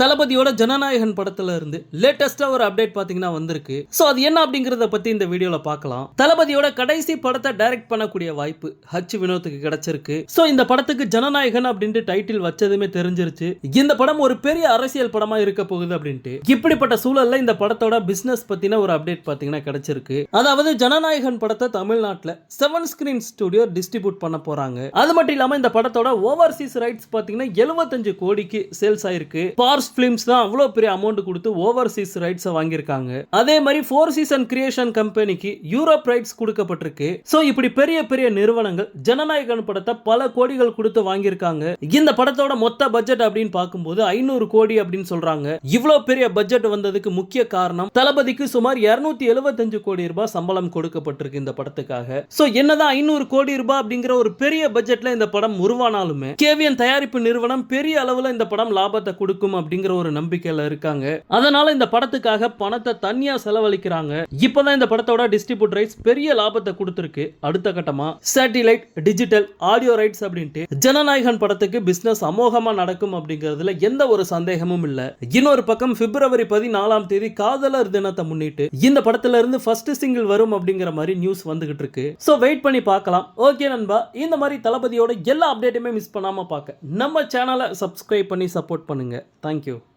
தளபதியோட ஜனநாயகன் படத்துல இருந்து லேட்டஸ்டா ஒரு அப்டேட் பாத்தீங்கன்னா வந்திருக்கு. சோ அது என்ன அப்படிங்கறத பத்தி இந்த வீடியோல பார்க்கலாம் தளபதியோட கடைசி படத்தை டைரக்ட் பண்ணக்கூடிய வாய்ப்பு ஹச் வினோத்துக்கு கிடைச்சிருக்கு. சோ இந்த படத்துக்கு ஜனநாயகன் அப்படின்ட்டு டைட்டில் வச்சதுமே தெரிஞ்சிருச்சு. இந்த படம் ஒரு பெரிய அரசியல் படமா இருக்க போகுது அப்படின்ட்டு இப்படிப்பட்ட சூழல்ல இந்த படத்தோட பிசினஸ் பத்தின ஒரு அப்டேட் பாத்தீங்கன்னா கிடைச்சிருக்கு. அதாவது ஜனநாயகன் படத்தை தமிழ்நாட்டுல செவன் ஸ்கிரீன் ஸ்டுடியோ டிஸ்ட்ரிபியூட் பண்ண போறாங்க. அது மட்டும் இல்லாம இந்த படத்தோட ஓவர்சீஸ் ரைட்ஸ் பாத்தீங்கன்னா 75 கோடிக்கு சேல்ஸ் ஆயிருக்கு. பார்ஸ் பிலிம்ஸ் தான் அவ்வளோ பெரிய அமௌண்ட் கொடுத்து ஓவர்சீஸ் ரைட்ஸை வாங்கியிருக்காங்க. அதே மாதிரி ஃபோர் சீசன் கிரியேஷன் கம்பெனிக்கு யூரோப் ரைட்ஸ் கொடுக்கப்பட்டிருக்கு. ஸோ இப்படி பெரிய பெரிய நிறுவனங்கள் ஜனநாயகன் படத்தை பல கோடிகள் கொடுத்து வாங்கியிருக்காங்க. இந்த படத்தோட மொத்த பட்ஜெட் அப்படின்னு பார்க்கும்போது ஐநூறு கோடி அப்படின்னு சொல்றாங்க. இவ்வளோ பெரிய பட்ஜெட் வந்ததுக்கு முக்கிய காரணம் தளபதிக்கு சுமார் 275 எழுபத்தஞ்சு கோடி ரூபாய் சம்பளம் கொடுக்கப்பட்டிருக்கு இந்த படத்துக்காக. ஸோ என்னதான் ஐநூறு கோடி ரூபாய் அப்படிங்கிற ஒரு பெரிய பட்ஜெட்ல இந்த படம் உருவானாலுமே கேவியன் தயாரிப்பு நிறுவனம் பெரிய அளவில் இந்த படம் லாபத்தை கொடுக்கும் அப்படின்னு அப்படிங்கிற ஒரு நம்பிக்கையில இருக்காங்க. அதனால இந்த படத்துக்காக பணத்தை தனியா செலவழிக்கிறாங்க. இப்பதான் இந்த படத்தோட டிஸ்ட்ரிபியூட் ரைட்ஸ் பெரிய லாபத்தை கொடுத்துருக்கு. அடுத்த கட்டமா சேட்டிலைட் டிஜிட்டல் ஆடியோ ரைட்ஸ் அப்படின்ட்டு ஜனநாயகன் படத்துக்கு பிசினஸ் அமோகமா நடக்கும் அப்படிங்கிறதுல எந்த ஒரு சந்தேகமும் இல்ல. இன்னொரு பக்கம் பிப்ரவரி பதினாலாம் தேதி காதலர் தினத்தை முன்னிட்டு இந்த படத்துல இருந்து ஃபர்ஸ்ட் சிங்கிள் வரும் அப்படிங்கிற மாதிரி நியூஸ் வந்துகிட்டு இருக்கு. சோ வெயிட் பண்ணி பார்க்கலாம். ஓகே நண்பா. இந்த மாதிரி தளபதியோட எல்லா அப்டேட்டுமே மிஸ் பண்ணாம பார்க்க. நம்ம சேனலை சப்ஸ்கிரைப் பண்ணி சப்போர்ட் பண்ணுங்க. Thank you thank you